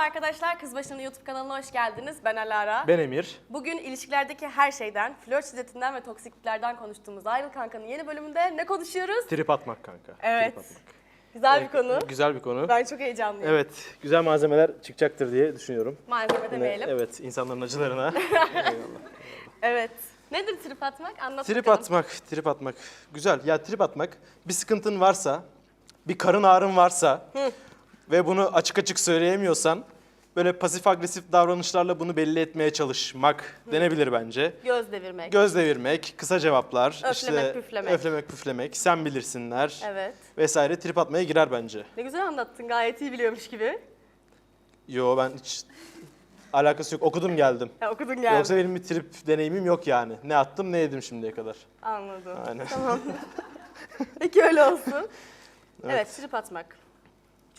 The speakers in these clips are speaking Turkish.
arkadaşlar, Kızbaşı'nın YouTube kanalına hoş geldiniz. Ben Alara. Ben Emir. Bugün ilişkilerdeki her şeyden, flört şiddetinden ve toksikliklerden konuştuğumuz Ayrıl Kanka'nın yeni bölümünde ne konuşuyoruz? Trip atmak kanka. Evet. Trip atmak. Güzel bir konu. Güzel bir konu. Ben çok heyecanlıyım. Evet, güzel malzemeler çıkacaktır diye düşünüyorum. Malzeme demeyelim. Evet. evet, insanların acılarına. Nedir trip atmak? Anlat trip bakalım. atmak, trip atmak. Güzel. Ya trip atmak, bir sıkıntın varsa, bir karın ağrın varsa ve bunu açık açık söyleyemiyorsan, böyle pasif agresif davranışlarla bunu belli etmeye çalışmak denebilir bence. Göz devirmek. Göz devirmek, kısa cevaplar, Öflemek, işte püflemek. öflemek, püflemek, sen bilirsinler evet. vesaire trip atmaya girer bence. Ne güzel anlattın, gayet iyi biliyormuş gibi. Yo ben hiç alakası yok. Okudum geldim. Ha, okudun geldi. Yoksa benim bir trip deneyimim yok yani. Ne attım ne yedim şimdiye kadar. Anladım. Aynen. Peki öyle olsun. Evet. trip atmak.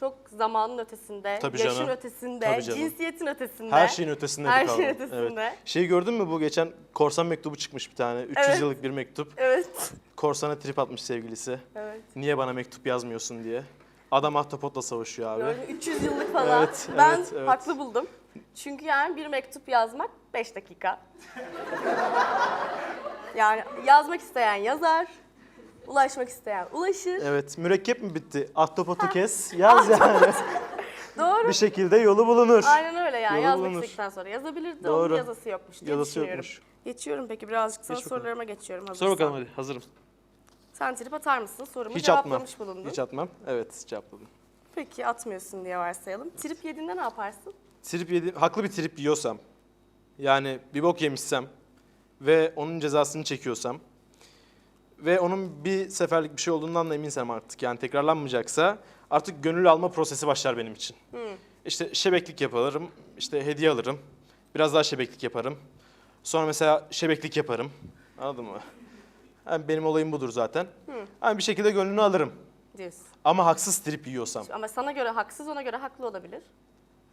Çok zamanın ötesinde, Tabii yaşın canım. ötesinde, Tabii canım. cinsiyetin ötesinde. Her şeyin ötesinde Her bir kavram. şeyin ötesinde. Evet. Şeyi gördün mü bu geçen korsan mektubu çıkmış bir tane. 300 Evet. yıllık bir mektup. Evet. Korsana trip atmış sevgilisi. Evet. Niye bana mektup yazmıyorsun diye. Adam ahtapotla savaşıyor abi. Böyle 300 yıllık falan. Evet, ben evet, evet. haklı buldum. Çünkü yani bir mektup yazmak 5 dakika. yani yazmak isteyen yazar, ulaşmak isteyen ulaşır. Evet. Mürekkep mi bitti? Ahtapotu kes. Yaz yani. Doğru. bir şekilde yolu bulunur. Aynen öyle yani. Yolu Yazmak bulunur. istedikten sonra yazabilirdi. Doğru. Onun yazısı yokmuş diye Yazısı düşünüyorum. yokmuş. Geçiyorum peki birazcık sana Geç bakalım. sorularıma geçiyorum. Sor hazırsan. bakalım hadi. Hazırım. Sen trip atar mısın? Sorumu Hiç atmam. cevaplamış bulundun. Hiç atmam. Evet cevapladım. Peki atmıyorsun diye varsayalım. Trip yediğinde ne yaparsın? Trip yedi, haklı bir trip yiyorsam, yani bir bok yemişsem ve onun cezasını çekiyorsam ve onun bir seferlik bir şey olduğundan da eminsem artık yani tekrarlanmayacaksa artık gönül alma prosesi başlar benim için. İşte şebeklik yaparım, işte hediye alırım, biraz daha şebeklik yaparım. Sonra mesela şebeklik yaparım. Anladın mı? Yani benim olayım budur zaten. Yani bir şekilde gönlünü alırım. Diyorsun. Ama haksız trip yiyorsam. Ama sana göre haksız, ona göre haklı olabilir.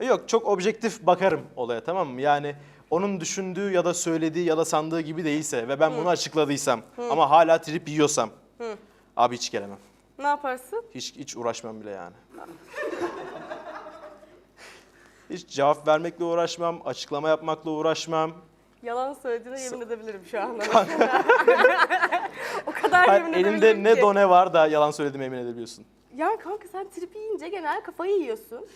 Yok çok objektif bakarım olaya tamam mı? Yani onun düşündüğü ya da söylediği ya da sandığı gibi değilse ve ben bunu açıkladıysam ama hala trip yiyorsam abi hiç gelemem. Ne yaparsın? Hiç hiç uğraşmam bile yani. hiç cevap vermekle uğraşmam, açıklama yapmakla uğraşmam. Yalan söylediğine yemin edebilirim şu anda. o kadar Ben yemin edebilirim elimde ne ki. done var da yalan söylediğime emin edebiliyorsun. Yani kanka sen trip yiyince genel kafayı yiyorsun.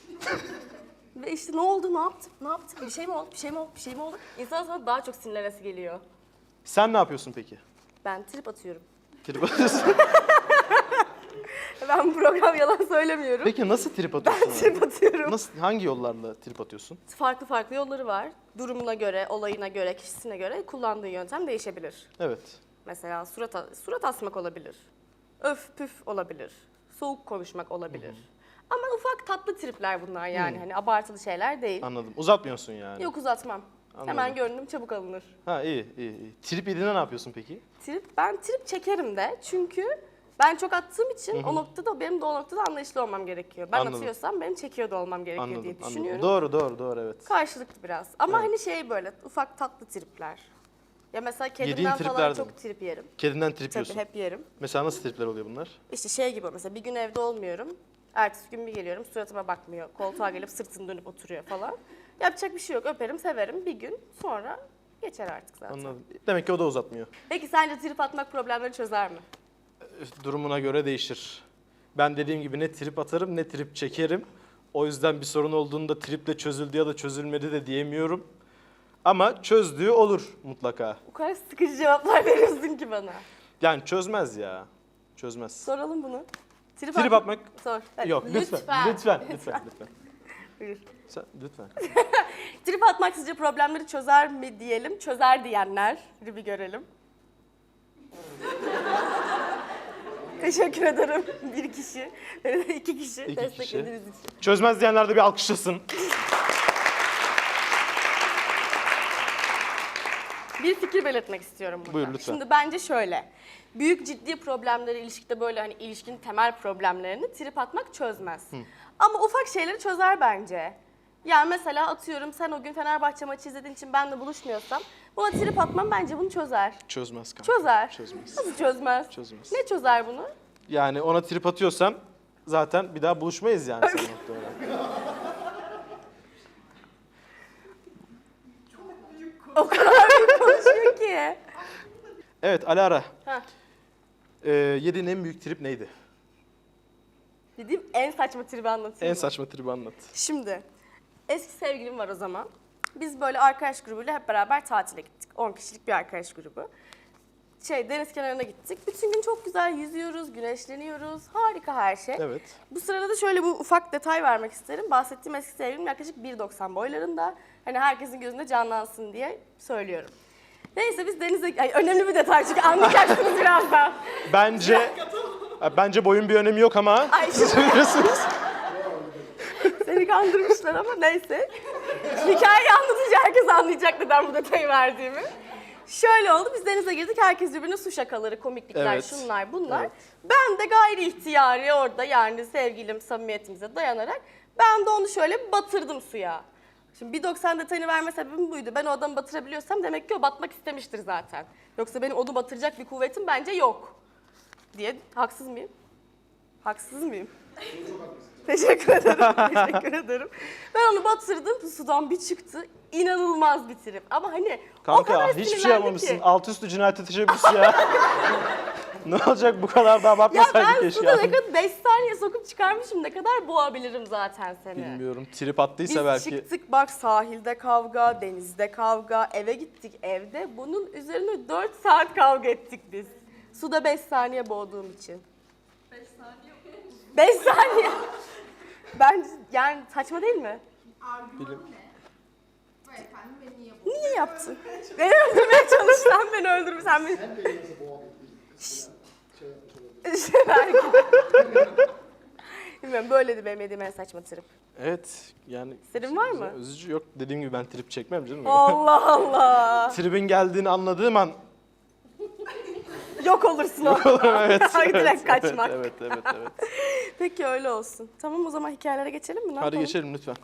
Ve işte ne oldu, ne yaptım, ne yaptım, bir şey mi oldu, bir şey mi oldu, bir şey mi oldu? İnsan sana daha çok sinirlenesi geliyor. Sen ne yapıyorsun peki? Ben trip atıyorum. Trip atıyorsun. Ben program yalan söylemiyorum. peki nasıl trip atıyorsun? abi? Trip atıyorum. Nasıl, hangi yollarla trip atıyorsun? Farklı farklı yolları var. Durumuna göre, olayına göre, kişisine göre kullandığı yöntem değişebilir. Evet. Mesela surat, surat asmak olabilir. Öf püf olabilir. Soğuk konuşmak olabilir. Ama ufak tatlı tripler bunlar yani. Hani abartılı şeyler değil. Anladım. Uzatmıyorsun yani. Yok uzatmam. Anladım. Hemen gönlüm çabuk alınır. Ha iyi iyi iyi. Trip yediğinde ne yapıyorsun peki? Trip, ben trip çekerim de çünkü ben çok attığım için o noktada benim de o noktada anlayışlı olmam gerekiyor. Ben Anladım. atıyorsam benim çekiyor da olmam gerekiyor Anladım, diye anladım. düşünüyorum. Doğru, doğru, doğru evet. Karşılıklı biraz. Ama hani şey böyle ufak tatlı tripler. Ya mesela kedimden falan triplerden. çok trip yerim. Kedinden trip Tabii yiyorsun. hep yerim. Mesela nasıl tripler oluyor bunlar? İşte şey gibi mesela bir gün evde olmuyorum. Ertesi gün bir geliyorum suratıma bakmıyor. Koltuğa gelip sırtını dönüp oturuyor falan. Yapacak bir şey yok. Öperim, severim. Bir gün sonra geçer artık zaten. Anladım. Demek ki o da uzatmıyor. Peki sence trip atmak problemleri çözer mi? Durumuna göre değişir. Ben dediğim gibi ne trip atarım ne trip çekerim. O yüzden bir sorun olduğunda triple çözüldü ya da çözülmedi de diyemiyorum. Ama çözdüğü olur mutlaka. O kadar sıkıcı cevaplar veriyorsun ki bana. Yani çözmez ya. Çözmez. Soralım bunu. Trip, Trip atmak Sor. Hadi. yok lütfen. Lütfen, lütfen, lütfen. Buyur. Sen, lütfen. Trip atmak sizce problemleri çözer mi diyelim? Çözer diyenler bir görelim. Teşekkür ederim bir kişi, iki kişi İki desteklediğiniz için. Çözmez diyenler de bir alkışlasın. bir fikir belirtmek istiyorum burada. Buyur lütfen. Şimdi bence şöyle. Büyük ciddi problemleri ilişkide böyle hani ilişkinin temel problemlerini trip atmak çözmez. Hı. Ama ufak şeyleri çözer bence. Yani mesela atıyorum sen o gün Fenerbahçe maçı izlediğin için benle buluşmuyorsam buna trip atmam bence bunu çözer. Çözmez kanka. Çözer. Çözmez. Nasıl çözmez? Çözmez. Ne çözer bunu? Yani ona trip atıyorsam zaten bir daha buluşmayız yani sen nokta olarak. o kadar konuşuyor ki. Evet Alara. Heh. Ee, yediğin en büyük trip neydi? Dediğim en saçma tribi anlatayım En mı? saçma tribi anlat. Şimdi eski sevgilim var o zaman. Biz böyle arkadaş grubuyla hep beraber tatile gittik. 10 kişilik bir arkadaş grubu. Şey deniz kenarına gittik. Bütün gün çok güzel yüzüyoruz, güneşleniyoruz. Harika her şey. Evet. Bu sırada da şöyle bu ufak detay vermek isterim. Bahsettiğim eski sevgilim yaklaşık 1.90 boylarında. Hani herkesin gözünde canlansın diye söylüyorum. Neyse biz denize... Ay, önemli bir detay çünkü anlayacaksınız birazdan. Bence bence boyun bir önemi yok ama Ay siz bilirsiniz. Seni kandırmışlar ama neyse. Hikayeyi anlatınca herkes anlayacak neden bu detayı verdiğimi. Şöyle oldu, biz denize girdik, herkes birbirine su şakaları, komiklikler, Evet. şunlar bunlar. Evet. Ben de gayri ihtiyari orada yani sevgilim, samimiyetimize dayanarak ben de onu şöyle batırdım suya. Şimdi 1.90 detayını verme sebebim buydu. Ben o adamı batırabiliyorsam demek ki o batmak istemiştir zaten. Yoksa benim onu batıracak bir kuvvetim bence yok. Diye haksız mıyım? Haksız mıyım? Teşekkür ederim. Teşekkür ederim. Ben onu batırdım. Sudan bir çıktı. İnanılmaz bir trip. Ama hani o kadar Kanka hiçbir şey sinirlendim yapmamışsın. ki. Alt üstü cinayete teşebbüs ya. ne olacak bu kadar da Ya abartmasaydın ben keşke. suda ne kadar 5 saniye sokup çıkarmışım. Ne kadar boğabilirim zaten seni. Bilmiyorum. Trip attıysa Biz belki. çıktık bak sahilde kavga, denizde kavga, eve gittik evde. Bunun üzerine 4 saat kavga ettik biz. Suda 5 saniye boğduğum için. 5 saniye 5 saniye. Ben yani saçma değil mi? Bilim. Beyefendi beni niye? Niye yaptın? Beni öldürmeye çalışsan beni öldürmüş. Sen beni... Belki de. Bilmiyorum böyleydi benim yediğim en saçma trip. Evet yani. Senin var mı? Üzücü yok. Dediğim gibi ben trip çekmem canım. Allah Allah. Trip'in geldiğini anladığım an Yok olursun o. evet. Ay, evet, direkt kaçmak. Evet, evet, evet, evet. Peki öyle olsun. Tamam o zaman hikayelere geçelim mi? Ne Hadi yapalım? geçelim lütfen.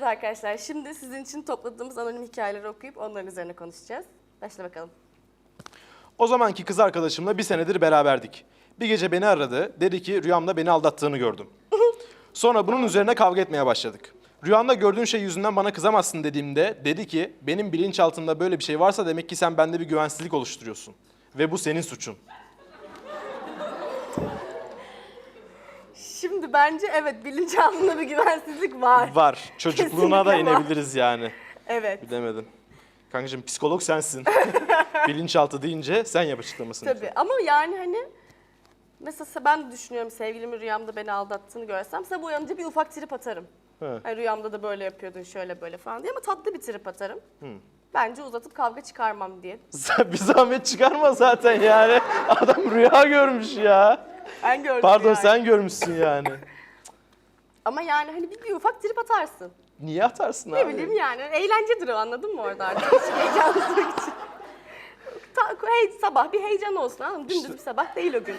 Evet arkadaşlar şimdi sizin için topladığımız anonim hikayeleri okuyup onların üzerine konuşacağız. Başla bakalım. O zamanki kız arkadaşımla bir senedir beraberdik. Bir gece beni aradı. Dedi ki rüyamda beni aldattığını gördüm. Sonra bunun üzerine kavga etmeye başladık. Rüyanda gördüğün şey yüzünden bana kızamazsın dediğimde dedi ki benim bilinçaltında böyle bir şey varsa demek ki sen bende bir güvensizlik oluşturuyorsun. Ve bu senin suçun. Şimdi bence evet bilinçaltında bir güvensizlik var. Var. Çocukluğuna da Kesinlikle var. inebiliriz yani. Evet. Bilemedim. Kankacığım psikolog sensin. Bilinçaltı deyince sen yap açıklamasını. Tabii ama yani hani mesela ben de düşünüyorum sevgilimin rüyamda beni aldattığını görsem sabah uyanınca bir ufak trip atarım. He. Hani rüyamda da böyle yapıyordun şöyle böyle falan diye ama tatlı bir trip atarım. Bence uzatıp kavga çıkarmam diye. Sen bir zahmet çıkarma zaten yani. Adam rüya görmüş ya. Ben gördüm Pardon yani. sen görmüşsün yani. Ama yani hani bir, bir ufak trip atarsın. Niye atarsın Ne abi? bileyim yani eğlencedir o anladın mı orada artık hiç heyecansızlık için. Ta, hey, sabah bir heyecan olsun anladın mı? Dümdüz bir sabah değil o gün.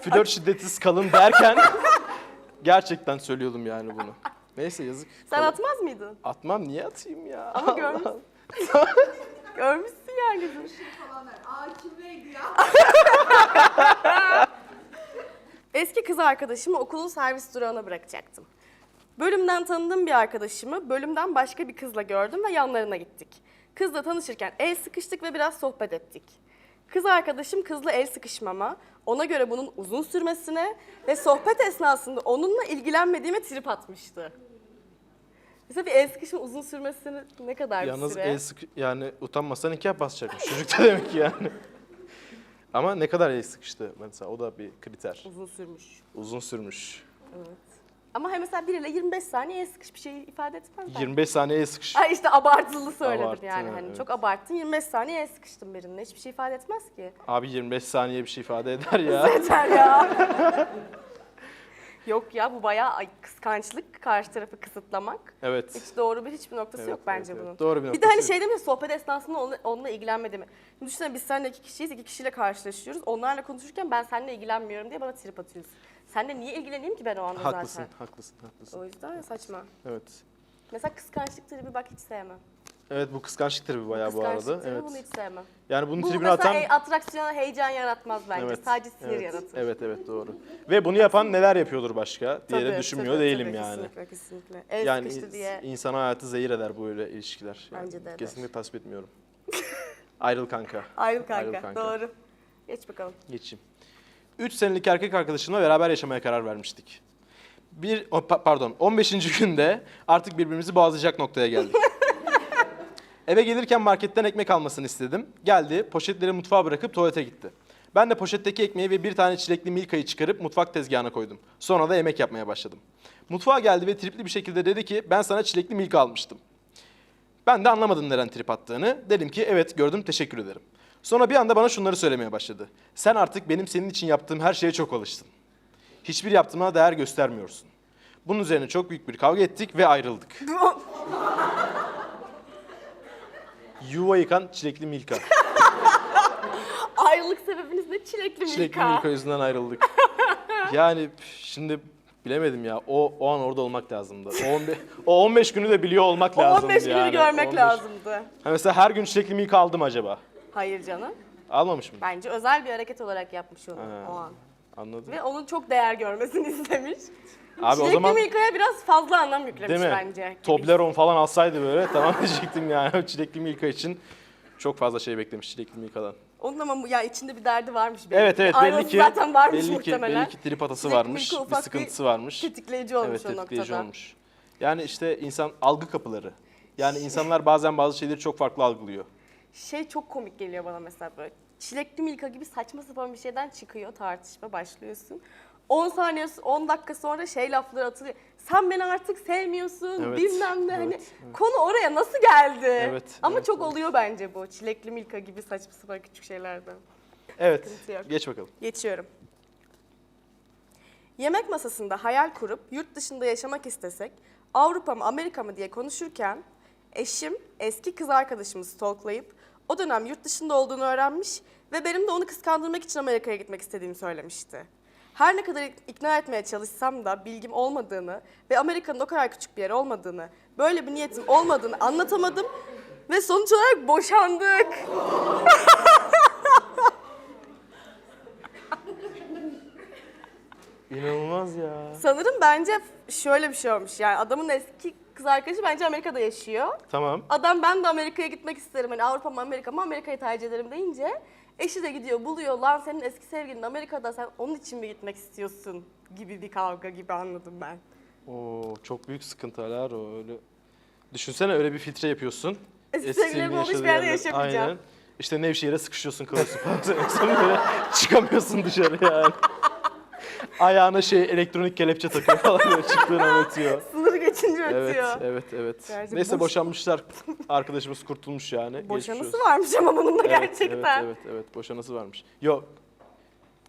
Flört şiddeti skalın derken gerçekten söylüyordum yani bunu. Neyse yazık. Sen atmaz mıydın? Atmam niye atayım ya? Ama görmüşsün. Görmüşsün der. Aa kimdeydi ya? Eski kız arkadaşımı okulun servis durağına bırakacaktım. Bölümden tanıdığım bir arkadaşımı bölümden başka bir kızla gördüm ve yanlarına gittik. Kızla tanışırken el sıkıştık ve biraz sohbet ettik. Kız arkadaşım kızla el sıkışmama, ona göre bunun uzun sürmesine ve sohbet esnasında onunla ilgilenmediğime trip atmıştı. Mesela bir el sıkışma uzun sürmesini ne kadar bir Yalnız süre? el sık yani utanmasan nikah basacakmış. Çocuk da demek ki yani. Ama ne kadar el sıkıştı mesela o da bir kriter. Uzun sürmüş. Uzun sürmüş. Evet. Ama hani mesela biriyle 25 saniye el sıkış bir şey ifade etmez bence. 25 saniye el sıkış. Ay işte abartılı söyledim Abarttı, yani hani evet. çok abarttın 25 saniye el sıkıştım birine hiçbir şey ifade etmez ki. Abi 25 saniye bir şey ifade eder ya. Yeter ya. Yok ya bu bayağı ay, kıskançlık karşı tarafı kısıtlamak. Evet. Hiç doğru bir hiçbir noktası Evet, yok bence evet, bunun. Doğru bir Bir de noktası hani yok. şey demiş sohbet esnasında onunla, onunla ilgilenmediğimi. Şimdi düşünsene biz seninle iki kişiyiz iki kişiyle karşılaşıyoruz. Onlarla konuşurken ben seninle ilgilenmiyorum diye bana trip atıyorsun. Seninle niye ilgileneyim ki ben o anda Haklısın, zaten? haklısın, haklısın. O yüzden saçma. Evet. Mesela kıskançlık tribi bak hiç sevmem. Evet bu kıskançlık tribi bayağı bu arada. Kıskançlık Evet. Bunu hiç sevmem. Yani bunun Bu mesela atan e, atraksiyona heyecan yaratmaz bence. Evet, Sadece sinir evet, yaratır. Evet evet doğru. Ve bunu yapan neler yapıyordur başka diye de Tabii, düşünmüyor tabii, değilim tabii, yani. Kesinlikle kesinlikle. El Yani diye. insan hayatı zehir eder böyle ilişkiler. Yani Bence de eder. Kesinlikle tasvip etmiyorum. Ayrıl kanka. Ayrıl kanka. Ayrıl kanka. Doğru. Geç bakalım. Geçeyim. 3 senelik erkek arkadaşımla beraber yaşamaya karar vermiştik. Bir, pardon 15. günde artık birbirimizi boğazlayacak noktaya geldik. Eve gelirken marketten ekmek almasını istedim. Geldi, poşetleri mutfağa bırakıp tuvalete gitti. Ben de poşetteki ekmeği ve bir tane çilekli milkayı çıkarıp mutfak tezgahına koydum. Sonra da yemek yapmaya başladım. Mutfağa geldi ve tripli bir şekilde dedi ki ben sana çilekli milka almıştım. Ben de anlamadım neden trip attığını. Dedim ki evet gördüm teşekkür ederim. Sonra bir anda bana şunları söylemeye başladı. Sen artık benim senin için yaptığım her şeye çok alıştın. Hiçbir yaptığıma değer göstermiyorsun. Bunun üzerine çok büyük bir kavga ettik ve ayrıldık. Yuva yıkan çilekli Milka. Ayrılık sebebiniz ne? Çilekli Çilekli Milka. Milka yüzünden ayrıldık. Yani şimdi bilemedim ya. O o an orada olmak lazımdı. O 15, o 15 günü de biliyor olmak O lazımdı 15 günü yani. görmek 15 lazımdı. Ha mesela her gün çilekli Milka aldım acaba. Hayır canım. Almamış mı? Bence özel bir hareket olarak yapmış onu o an. Anladım. Ve onun çok değer görmesini istemiş. Abi o Çilekli zaman Milka'ya biraz fazla anlam yüklemiş değil mi? bence. Toblerone falan alsaydı böyle tamam diyecektim yani. Çilekli Milka için çok fazla şey beklemiş Çilekli Milka'dan. Onun ama ya içinde bir derdi varmış. belli Evet evet belli ki zaten varmış belli ki muhtemelen. belli ki trip atası Çilekli varmış, Milka bir ufak sıkıntısı varmış. Tetikleyici olmuş Evet o tetikleyici noktada. olmuş. Yani işte insan algı kapıları. Yani insanlar bazen bazı şeyleri çok farklı algılıyor. Şey çok komik geliyor bana mesela böyle. Çilekli Milka gibi saçma sapan bir şeyden çıkıyor tartışma başlıyorsun. 10 saniye 10 dakika sonra şey lafları atılıyor. Sen beni artık sevmiyorsun Evet, bilmem ne evet, hani evet. konu oraya nasıl geldi? Evet, Ama evet, çok evet. oluyor bence bu çilekli Milka gibi saçma sapan küçük şeylerden. Evet. Geç bakalım. Geçiyorum. Yemek masasında hayal kurup yurt dışında yaşamak istesek Avrupa mı Amerika mı diye konuşurken eşim eski kız arkadaşımı stalklayıp o dönem yurt dışında olduğunu öğrenmiş ve benim de onu kıskandırmak için Amerika'ya gitmek istediğimi söylemişti. Her ne kadar ikna etmeye çalışsam da bilgim olmadığını ve Amerika'nın o kadar küçük bir yer olmadığını, böyle bir niyetim olmadığını anlatamadım ve sonuç olarak boşandık. İnanılmaz ya. Sanırım bence şöyle bir şey olmuş. Yani adamın eski kız arkadaşı bence Amerika'da yaşıyor. Tamam. Adam ben de Amerika'ya gitmek isterim. Hani Avrupa mı Amerika mı Amerika'yı tercih ederim deyince eşi de gidiyor buluyor. Lan senin eski sevgilin Amerika'da sen onun için mi gitmek istiyorsun gibi bir kavga gibi anladım ben. Oo çok büyük sıkıntılar o öyle. Düşünsene öyle bir filtre yapıyorsun. Eski sevgilin sevgililerim olduğu hiçbir yerde yaşamayacağım. Aynen. İşte Nevşehir'e sıkışıyorsun kalıyorsun falan. Sonra böyle çıkamıyorsun dışarı yani. Ayağına şey elektronik kelepçe takıyor falan böyle çıktığın an ötüyor. Sınır geçince Evet, ötüyor. evet, evet. Gerçi Neyse boş- boşanmışlar. Arkadaşımız kurtulmuş yani. Olsun. varmış ama bunun da Evet, gerçekten. Evet, evet, evet. Boşanası varmış. Yok.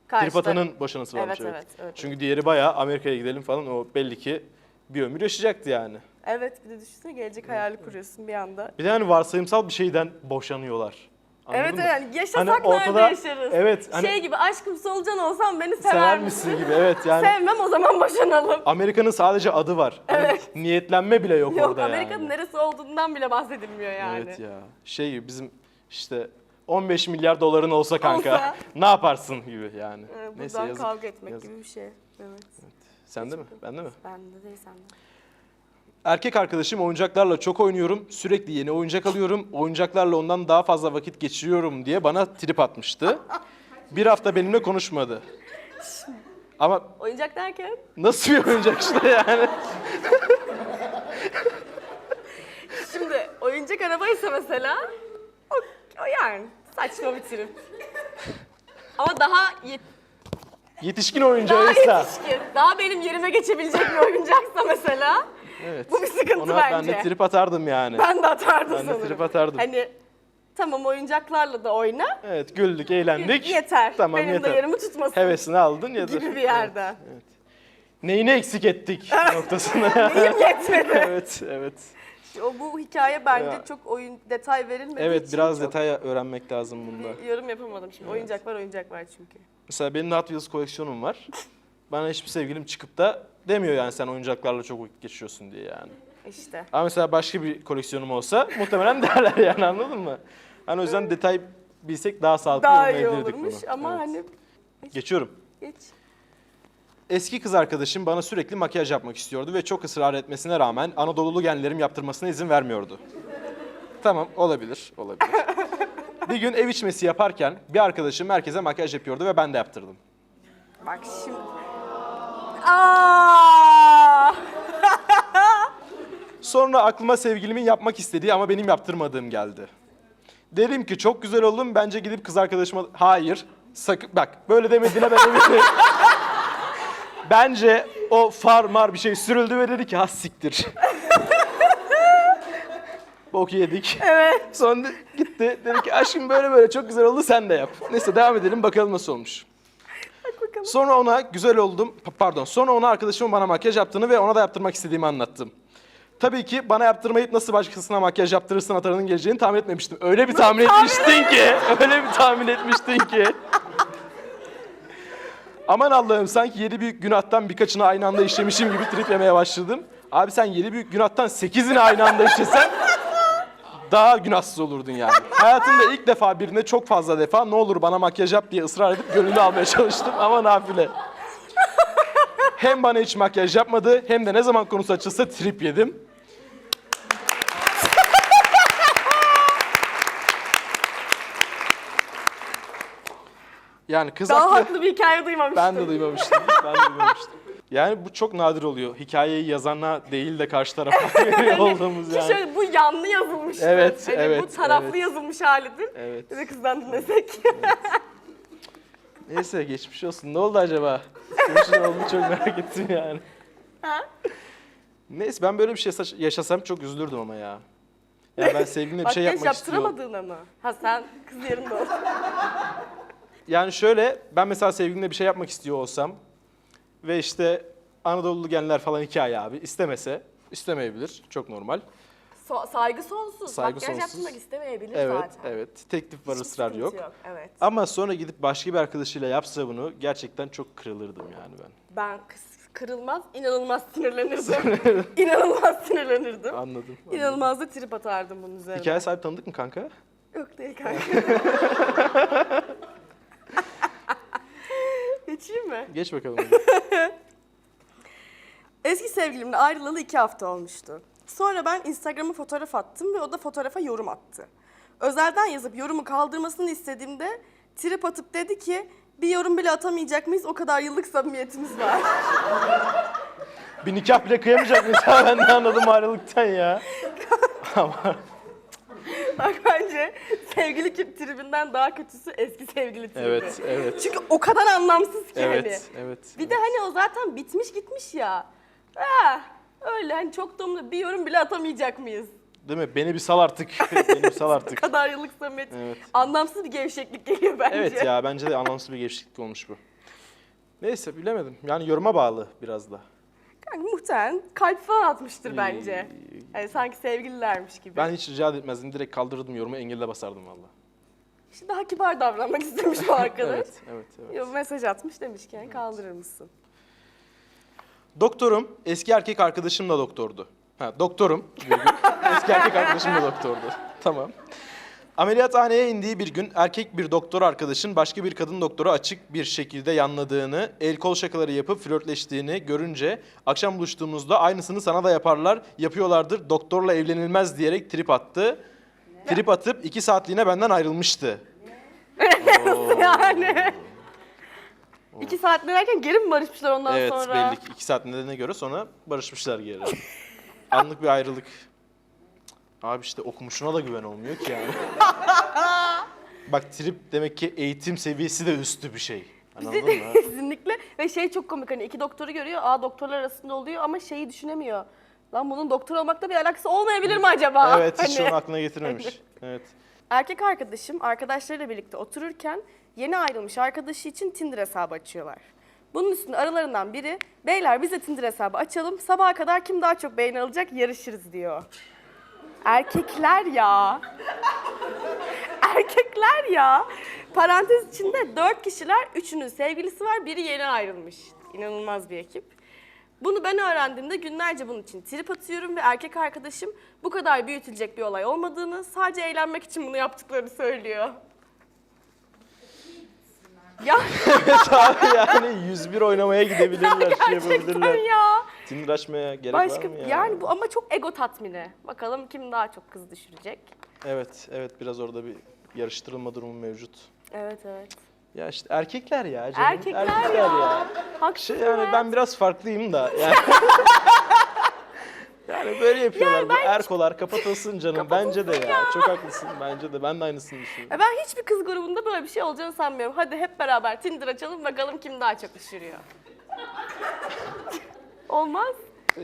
Tripata'nın boşanası varmış. Evet, Evet, evet, evet. Çünkü diğeri bayağı Amerika'ya gidelim falan. O belli ki bir ömür yaşayacaktı yani. Evet bir de düşünsene gelecek hayali kuruyorsun bir anda. Bir de hani varsayımsal bir şeyden boşanıyorlar. Anladın evet mı? evet yani yaşasak Hani nerede ortada- yaşarız? evet, hani- şey gibi aşkım solucan olsam beni sever, Sever misin? misin gibi evet yani. Sevmem o zaman boşanalım. Amerika'nın sadece adı var. Hani niyetlenme bile yok, Yok orada Amerika'nın yani. neresi olduğundan bile bahsedilmiyor yani. Evet ya. Şey bizim işte 15 milyar doların olsa kanka Olsa. ne yaparsın gibi yani. Ee, buradan Neyse yazık. kavga etmek yazık. gibi bir şey. Evet. Sende mi? Bende mi? Bende değil sende. Erkek arkadaşım oyuncaklarla çok oynuyorum. Sürekli yeni oyuncak alıyorum. Oyuncaklarla ondan daha fazla vakit geçiriyorum diye bana trip atmıştı. Bir hafta benimle konuşmadı. Ama Oyuncak derken? nasıl bir oyuncak işte yani? Şimdi oyuncak arabaysa mesela o, o yani saçma bir trip. Ama daha, yet, Yetişkin daha oyuncağıysa. yetişkin, daha benim yerime geçebilecek bir oyuncaksa mesela Evet. bu bir sıkıntı Ona ben bence. de trip atardım yani. ben de atardım Ben de sanırım. trip atardım. Hani tamam oyuncaklarla da oyna. Evet güldük, eğlendik. Yeter. Tamam benim yeter. de yerimi tutmasın Hevesini aldın yeter. gibi bir yerde. Neyini eksik ettik noktasına. Neyim yetmedi. evet, evet. O bu hikaye bence Ya. çok oyun detay verilmediği Evet için biraz çok detay öğrenmek lazım bunda. bir yorum yapamadım şimdi. Oyuncak var, oyuncak var çünkü. Mesela benim de Hot Wheels koleksiyonum var. Bana hiçbir sevgilim çıkıp da demiyor yani sen oyuncaklarla çok vakit geçiriyorsun diye yani. İşte. Ama mesela başka bir koleksiyonum olsa muhtemelen derler yani anladın mı? Hani o yüzden detay bilsek daha sağlıklı Daha iyi yorumlayabilirdik olurmuş bunu. ama Evet. hani Geçiyorum. hiç. Eski kız arkadaşım bana sürekli makyaj yapmak istiyordu ve çok ısrar etmesine rağmen Anadolu'lu genlerim yaptırmasına izin vermiyordu. tamam olabilir, olabilir. bir gün ev içmesi yaparken bir arkadaşım herkese makyaj yapıyordu ve ben de yaptırdım. Bak şimdi. Aa! Sonra aklıma sevgilimin yapmak istediği ama benim yaptırmadığım geldi. Dedim ki çok güzel oldum bence gidip kız arkadaşıma... Hayır sakın bak böyle demediğine ben eminim. bence o far mar bir şey sürüldü ve dedi ki ha siktir. Bok yedik. Evet. Sonra gitti dedi ki aşkım böyle böyle çok güzel oldu sen de yap. Neyse devam edelim bakalım nasıl olmuş. Sonra ona güzel oldum, pa- pardon sonra ona arkadaşımın bana makyaj yaptığını ve ona da yaptırmak istediğimi anlattım. Tabii ki bana yaptırmayıp nasıl başkasına makyaj yaptırırsın atarının geleceğini tahmin etmemiştim. Öyle bir tahmin etmiştin ki, öyle bir tahmin etmiştin ki. Aman Allah'ım sanki yedi büyük günahtan birkaçını aynı anda işlemişim gibi trip yemeye başladım. Abi sen yedi büyük günahtan sekizini aynı anda işlesen daha günahsız olurdun yani. Hayatımda ilk defa birine çok fazla defa ne olur bana makyaj yap diye ısrar edip gönlünü almaya çalıştım ama nafile. Hem bana hiç makyaj yapmadı hem de ne zaman konusu açılsa trip yedim. Yani kız Daha haklı. haklı bir hikaye duymamıştım. Ben de duymamıştım. Ben de duymamıştım. Yani bu çok nadir oluyor. Hikayeyi yazana değil de karşı tarafa olduğumuz Ki yani. şöyle bu yanlı yazılmış. Evet, hani evet, Bu taraflı evet. yazılmış halidir. Evet. De kızdan dinlesek. Neyse geçmiş olsun. Ne oldu acaba? Geçmiş oldu çok merak ettim yani. Ha? Neyse ben böyle bir şey yaşasam çok üzülürdüm ama ya. Ya ben sevgilimle bir şey Makyaj yapmak istiyorum. yaptıramadığına mı? Ha sen kız yerinde ol. Yani şöyle ben mesela sevgilimle bir şey yapmak istiyor olsam ve işte Anadolu'lu genler falan hikaye abi istemese istemeyebilir. Çok normal. So- saygı sonsuz. Saygı Makyaj sonsuz. yaptırmak istemeyebilir Evet, zaten. evet. Teklif var, Hiçbir ısrar sıkıntı yok. Evet. Ama sonra gidip başka bir arkadaşıyla yapsa bunu gerçekten çok kırılırdım yani ben. Ben kırılmaz, inanılmaz sinirlenirdim. inanılmaz sinirlenirdim. Anladım. İnanılmaz da trip atardım bunun üzerine. Hikaye sahibi tanıdık mı kanka? Yok değil kanka. Geçeyim mi? Geç bakalım. Eski sevgilimle ayrılalı iki hafta olmuştu. Sonra ben Instagram'a fotoğraf attım ve o da fotoğrafa yorum attı. Özelden yazıp yorumu kaldırmasını istediğimde trip atıp dedi ki bir yorum bile atamayacak mıyız? O kadar yıllık samimiyetimiz var. bir nikah bile kıyamayacak mıyız? Ben de anladım ayrılıktan ya. Bak bence sevgili ki- tribinden daha kötüsü eski sevgili tribi. Evet, evet. Çünkü o kadar anlamsız ki hani. Evet, evet. Bir de hani o zaten bitmiş gitmiş ya. Ha, öyle hani çok da bir yorum bile atamayacak mıyız? Değil mi? Beni bir sal artık. Beni bir sal artık. kadar yıllık samimiyet. Evet. Anlamsız bir gevşeklik geliyor bence. Evet ya bence de anlamsız bir gevşeklik olmuş bu. Neyse bilemedim. Yani yoruma bağlı biraz da. Kanka muhtemelen kalp falan atmıştır bence. Hani sanki sevgililermiş gibi. Ben hiç rica etmezdim. Direkt kaldırırdım yorumu engelle basardım valla. İşte daha kibar davranmak istemiş bu arkadaş. Evet, evet, evet. Yo, mesaj atmış demiş ki yani kaldırır mısın? Doktorum eski erkek arkadaşım da doktordu. Ha doktorum. virgül. eski erkek arkadaşım da doktordu. Tamam. Ameliyathaneye indiği bir gün erkek bir doktor arkadaşın başka bir kadın doktora açık bir şekilde yanladığını, el kol şakaları yapıp flörtleştiğini görünce akşam buluştuğumuzda aynısını sana da yaparlar, yapıyorlardır, doktorla evlenilmez diyerek trip attı. Trip atıp iki saatliğine benden ayrılmıştı. yani. İki saat derken geri mi barışmışlar ondan evet sonra? belli ki iki saat nedene göre sonra barışmışlar geri. Anlık bir ayrılık. Abi işte okumuşuna da güven olmuyor ki yani. Bak trip demek ki eğitim seviyesi de üstü bir şey. Anladın mı? Kesinlikle. Ve şey çok komik hani iki doktoru görüyor. Aa doktorlar arasında oluyor ama şeyi düşünemiyor. Lan bunun doktor olmakla bir alakası olmayabilir mi acaba? Evet hiç Hani- onu aklına getirmemiş. Evet. Erkek arkadaşım arkadaşlarıyla birlikte otururken yeni ayrılmış arkadaşı için Tinder hesabı açıyorlar. Bunun üstüne aralarından biri beyler bize Tinder hesabı açalım sabaha kadar kim daha çok beğeni alacak yarışırız diyor. Erkekler ya. Erkekler ya. Parantez içinde dört kişiler, üçünün sevgilisi var, biri yeni ayrılmış. İnanılmaz bir ekip. Bunu ben öğrendiğimde günlerce bunun için trip atıyorum ve erkek arkadaşım bu kadar büyütülecek bir olay olmadığını, sadece eğlenmek için bunu yaptıklarını söylüyor. Ya Evet abi yani 101 oynamaya gidebilirler, şey gerçekten yapabilirler. ya. Tinder açmaya gerek Başka var mı ya? yani bu ama çok ego tatmini. Bakalım kim daha çok kız düşürecek. Evet, evet biraz orada bir yarıştırılma durumu mevcut. Evet evet. Ya işte erkekler ya canım. Erkekler, ya. Haksız Şey yani ben biraz farklıyım da yani. yani böyle yapıyorlar. bu erkolar kapatılsın canım. Bence de ya. Çok haklısın. Bence de. Ben de aynısını düşünüyorum. Ben hiçbir kız grubunda böyle bir şey olacağını sanmıyorum. Hadi hep beraber Tinder açalım bakalım kim daha çok düşürüyor. Olmaz.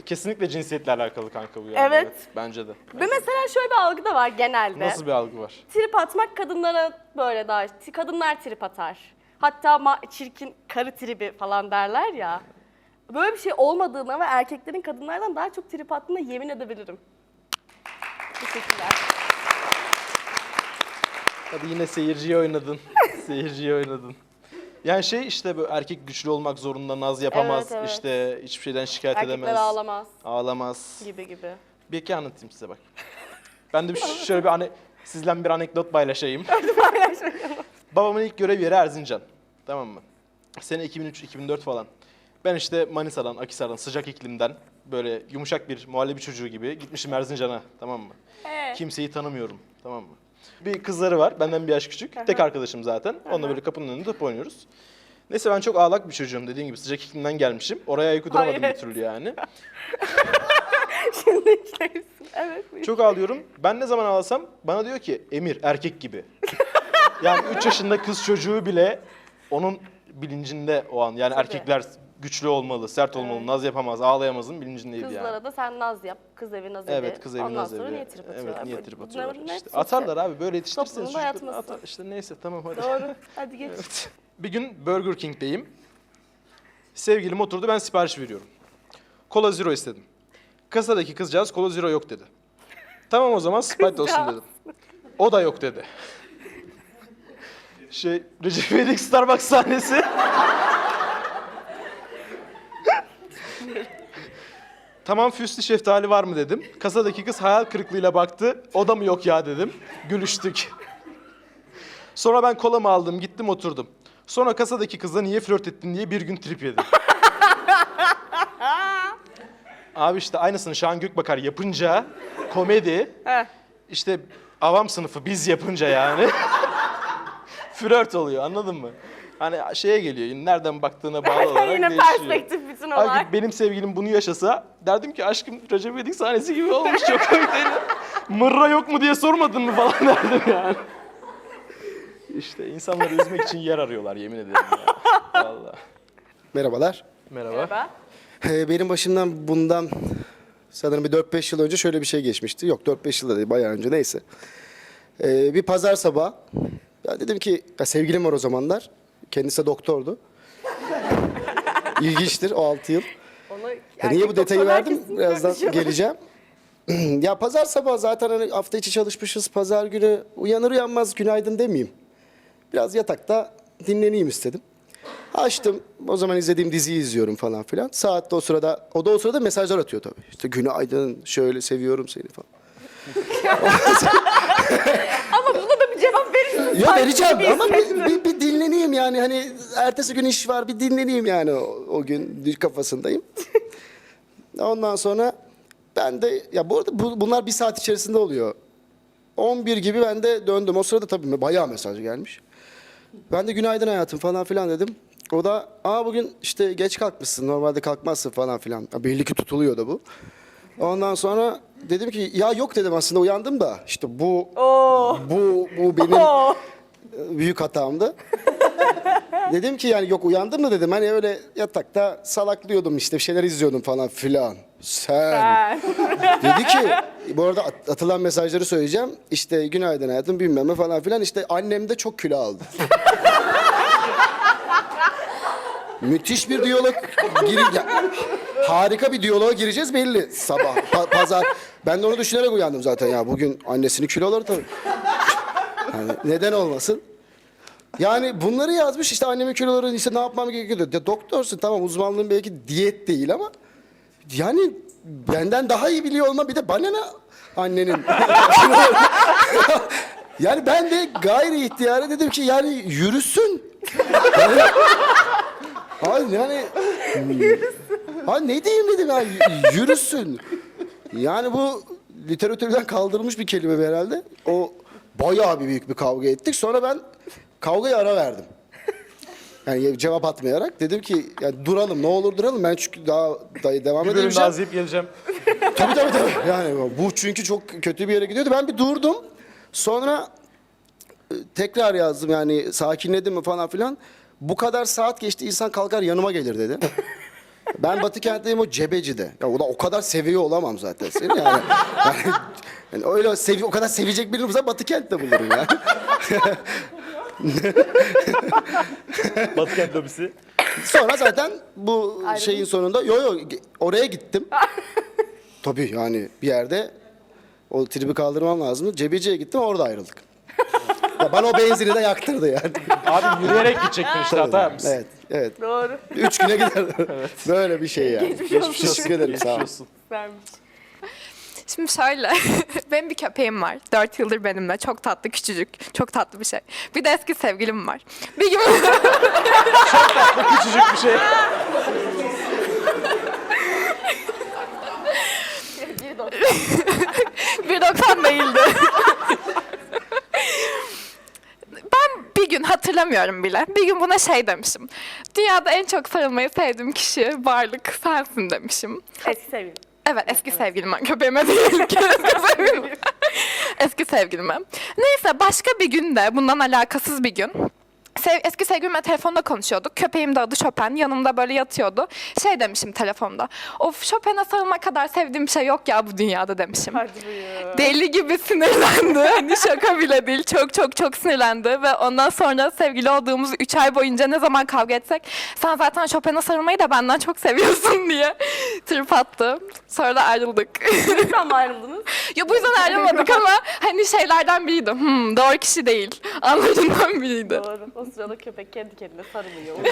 Kesinlikle cinsiyetle alakalı kanka bu yani. Evet. Bence de. Ve mesela şöyle bir algı da var genelde. Nasıl bir algı var? Trip atmak kadınlara böyle daha... Kadınlar trip atar. Hatta ma- çirkin karı tribi falan derler ya. Böyle bir şey olmadığına ve erkeklerin kadınlardan daha çok trip attığına yemin edebilirim. Teşekkürler. Hadi yine seyirciye oynadın. seyirciye oynadın. Yani şey işte bu erkek güçlü olmak zorunda, naz yapamaz, Evet, evet. işte hiçbir şeyden şikayet Erkekler edemez. ağlamaz Ağlamaz. gibi gibi. Bir iki anlatayım size bak. Ben de bir şöyle bir ane sizden bir anekdot paylaşayım. Babamın ilk görev yeri Erzincan. Tamam mı? Sene 2003-2004 falan. Ben işte Manisa'dan, Akisar'dan, sıcak iklimden böyle yumuşak bir muhallebi çocuğu gibi gitmişim Erzincan'a. Tamam mı? Ee? Kimseyi tanımıyorum. Tamam mı? Bir kızları var. Benden bir yaş küçük. Tek arkadaşım zaten. Onunla böyle kapının önünde top oynuyoruz. Neyse ben çok ağlak bir çocuğum. Dediğim gibi sıcak iklimden gelmişim. Oraya ayak uyduramadım Hayır. bir türlü yani. Şimdi işleysin. Evet. Çok ağlıyorum. Ben ne zaman ağlasam bana diyor ki Emir erkek gibi. yani 3 yaşında kız çocuğu bile onun bilincinde o an. Yani erkekler güçlü olmalı, sert olmalı, naz yapamaz, ağlayamazın bilincindeydi Kızlara yani. da sen naz yap, kız evi naz evi. Evet kız evi Ondan naz sonra evi. niye trip atıyorlar? Evet niye trip bunların atıyorlar? İşte atarlar abi böyle yetiştirirseniz çocukları atar. İşte neyse tamam hadi. Doğru. Hadi geç. Evet. Bir gün Burger King'deyim. Sevgilim oturdu ben sipariş veriyorum. Cola Zero istedim. Kasadaki kızcağız Cola Zero yok dedi. Tamam o zaman Sprite olsun dedim. O da yok dedi. Şey Recep İvedik Starbucks sahnesi. tamam füstü şeftali var mı dedim. Kasadaki kız hayal kırıklığıyla baktı. O da mı yok ya dedim. Gülüştük. Sonra ben kolamı aldım, gittim oturdum. Sonra kasadaki kızla niye flört ettin diye bir gün trip yedim. Abi işte aynısını Şahan Gökbakar yapınca komedi, Heh. işte avam sınıfı biz yapınca yani flört oluyor anladın mı? Hani şeye geliyor, nereden baktığına bağlı olarak Yine değişiyor. perspektif bütün olay. Ay, benim sevgilim bunu yaşasa derdim ki aşkım Recep İvedik sahnesi gibi olmuş çok komik değil mi? Mırra yok mu diye sormadın mı falan derdim yani. İşte insanları üzmek için yer arıyorlar yemin ederim ya. Vallahi. Merhabalar. Merhaba. Merhaba. Ee, Benim başımdan bundan sanırım bir 4-5 yıl önce şöyle bir şey geçmişti. Yok 4-5 yıl da değil bayağı önce neyse. Ee, bir pazar sabahı ya dedim ki ya sevgilim var o zamanlar. Kendisi de doktordu. İlginçtir o 6 yıl. Onu Ya niye bu detayı verdim? Birazdan geleceğim. ya pazar sabahı zaten hani hafta içi çalışmışız. Pazar günü uyanır uyanmaz günaydın demeyeyim. Biraz yatakta dinleneyim istedim. Açtım. O zaman izlediğim diziyi izliyorum falan filan. Saat de o sırada, o da o sırada mesajlar atıyor tabii. İşte günaydın, şöyle seviyorum seni falan. Ama buna da bir cevap verirsin. Ya vereceğim ama bir, bir, bir dinleneyim yani. Hani ertesi gün iş var bir dinleneyim yani o, o gün kafasındayım. Ondan sonra ben de ya bu arada bu, bunlar bir saat içerisinde oluyor. 11 gibi ben de döndüm. O sırada tabii bayağı mesaj gelmiş. Ben de günaydın hayatım falan filan dedim. O da aa bugün işte geç kalkmışsın normalde kalkmazsın falan filan. Ya belli ki tutuluyor da bu. Ondan sonra dedim ki ya yok dedim aslında uyandım da işte bu bu bu benim Oo. büyük hatamdı. Dedim ki yani yok uyandım da dedim hani öyle yatakta salaklıyordum işte bir şeyler izliyordum falan filan. Sen. Ben. Dedi ki bu arada at- atılan mesajları söyleyeceğim. İşte günaydın hayatım bilmem ne falan filan işte annem de çok kilo aldı. Müthiş bir diyalog giri ya, harika bir diyaloğa gireceğiz belli sabah pa- pazar. Ben de onu düşünerek uyandım zaten ya bugün annesini kiloları tabii. Yani neden olmasın? Yani bunları yazmış işte annemin kiloları işte ne yapmam gerekiyor. De, doktorsun tamam uzmanlığın belki diyet değil ama yani benden daha iyi biliyor olma bir de bana ne annenin. yani ben de gayri ihtiyari dedim ki yani yürüsün. Yani, Abi yani ha ne diyeyim dedim ya yürüsün. Yani bu literatürden kaldırılmış bir kelime herhalde. O bayağı bir büyük bir kavga ettik. Sonra ben kavgaya ara verdim. Yani cevap atmayarak dedim ki ya duralım ne olur duralım ben çünkü daha, daha devam Bir bölüm daha edemeyeceğim. izleyip geleceğim. Tabii tabii tabii. Yani bu çünkü çok kötü bir yere gidiyordu. Ben bir durdum. Sonra e, tekrar yazdım yani sakinledim mi falan filan. Bu kadar saat geçti insan kalkar yanıma gelir dedi. Ben Batı kentteyim o Cebeci'de. Ya o da o kadar seviyor olamam zaten seni yani. yani, yani öyle sevi o kadar sevecek birini olsa Batı kentte bulurum yani. Batı Kent lobisi. Sonra zaten bu Ayrıldın şeyin sonunda yo yo oraya gittim. Tabii yani bir yerde o tribi kaldırmam lazımdı. Cebeci'ye gittim orada ayrıldık. ya bana o benzini de yaktırdı yani. Abi yürüyerek gidecektin işte hata yapmışsın. evet, evet. Doğru. Üç güne gider. Böyle bir şey yani. Geçmiş Teşekkür ederim sağ ol. Geçmiş olsun. Vermiş. Şimdi şöyle, benim bir köpeğim var. Dört yıldır benimle. Çok tatlı, küçücük. Çok tatlı bir şey. Bir de eski sevgilim var. Bir gün... Küçücük bir şey. Bir. 1.90 değildi. ben bir gün hatırlamıyorum bile. Bir gün buna şey demişim. Dünyada en çok sarılmayı sevdiğim kişi, varlık sensin demişim. Eski sevgilim. Evet eski sevgilime. Köpeğime değil ki eski sevgilime. eski sevgilime. Neyse başka bir günde bundan alakasız bir gün. Sev, eski sevgilimle telefonda konuşuyorduk. Köpeğim de adı Chopin. Yanımda böyle yatıyordu. Şey demişim telefonda. Of Chopin'e sarılma kadar sevdiğim bir şey yok ya bu dünyada demişim. Hadi buyur. Deli gibi sinirlendi. Hani şaka bile değil. Çok çok çok sinirlendi. Ve ondan sonra sevgili olduğumuz 3 ay boyunca ne zaman kavga etsek sen zaten Chopin'e sarılmayı da benden çok seviyorsun diye trip attı. Sonra da ayrıldık. Lütfen mi ayrıldınız? ya bu yüzden ayrılmadık ama hani şeylerden biriydi. Hmm, doğru kişi değil. Anlarından biriydi. Doğru. O sırada köpek kendi kendine sarılıyor.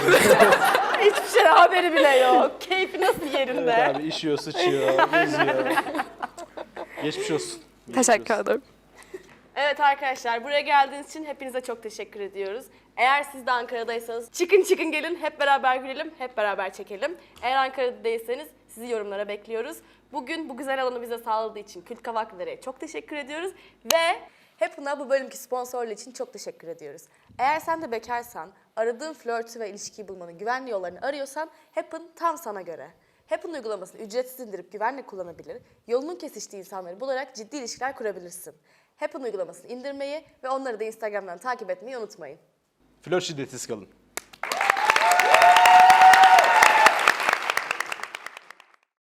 Hiçbir şeyden haberi bile yok. Keyfi nasıl yerinde? Evet abi işiyor, sıçıyor, geziyor. Geçmiş olsun. Geçmiş Teşekkür olsun. ederim. Evet arkadaşlar buraya geldiğiniz için hepinize çok teşekkür ediyoruz. Eğer siz de Ankara'daysanız çıkın çıkın gelin hep beraber gülelim, hep beraber çekelim. Eğer Ankara'da değilseniz sizi yorumlara bekliyoruz. Bugün bu güzel alanı bize sağladığı için Kült Kavaklılar'a çok teşekkür ediyoruz. Ve Happn'a bu bölümki sponsorluğu için çok teşekkür ediyoruz. Eğer sen de bekarsan, aradığın flörtü ve ilişkiyi bulmanın güvenli yollarını arıyorsan Happn tam sana göre. Happn uygulamasını ücretsiz indirip güvenle kullanabilir, yolunun kesiştiği insanları bularak ciddi ilişkiler kurabilirsin. Happn uygulamasını indirmeyi ve onları da Instagram'dan takip etmeyi unutmayın. Flört şiddetsiz kalın.